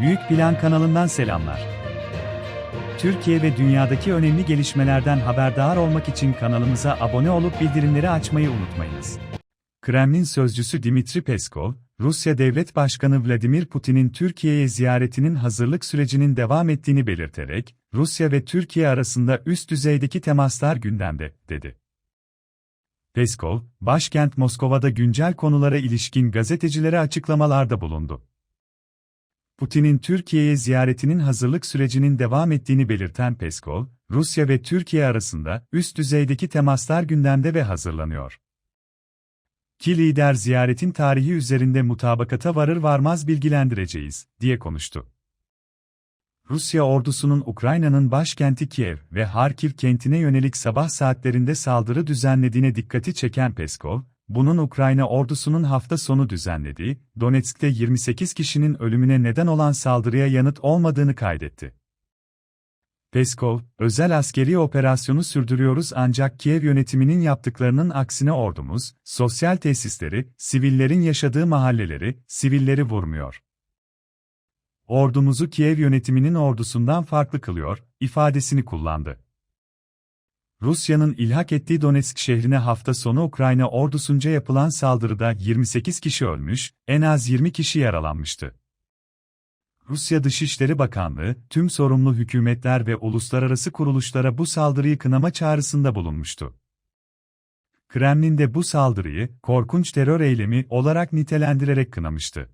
Büyük Plan kanalından selamlar. Türkiye ve dünyadaki önemli gelişmelerden haberdar olmak için kanalımıza abone olup bildirimleri açmayı unutmayınız. Kremlin sözcüsü Dimitri Peskov, Rusya Devlet Başkanı Vladimir Putin'in Türkiye'ye ziyaretinin hazırlık sürecinin devam ettiğini belirterek, Rusya ve Türkiye arasında üst düzeydeki temaslar gündemde, dedi. Peskov, başkent Moskova'da güncel konulara ilişkin gazetecilere açıklamalarda bulundu. Putin'in Türkiye'ye ziyaretinin hazırlık sürecinin devam ettiğini belirten Peskov, Rusya ve Türkiye arasında üst düzeydeki temaslar gündemde ve hazırlanıyor. Ki lider ziyaretin tarihi üzerinde mutabakata varır varmaz bilgilendireceğiz, diye konuştu. Rusya ordusunun Ukrayna'nın başkenti Kiev ve Harkiv kentine yönelik sabah saatlerinde saldırı düzenlediğine dikkati çeken Peskov, bunun Ukrayna ordusunun hafta sonu düzenlediği, Donetsk'te 28 kişinin ölümüne neden olan saldırıya yanıt olmadığını kaydetti. Peskov, özel askeri operasyonu sürdürüyoruz ancak Kiev yönetiminin yaptıklarının aksine ordumuz, sosyal tesisleri, sivillerin yaşadığı mahalleleri, sivilleri vurmuyor. Ordumuzu Kiev yönetiminin ordusundan farklı kılıyor, ifadesini kullandı. Rusya'nın ilhak ettiği Donetsk şehrine hafta sonu Ukrayna ordusunca yapılan saldırıda 28 kişi ölmüş, en az 20 kişi yaralanmıştı. Rusya Dışişleri Bakanlığı, tüm sorumlu hükümetler ve uluslararası kuruluşlara bu saldırıyı kınama çağrısında bulunmuştu. Kremlin de bu saldırıyı, korkunç terör eylemi olarak nitelendirerek kınamıştı.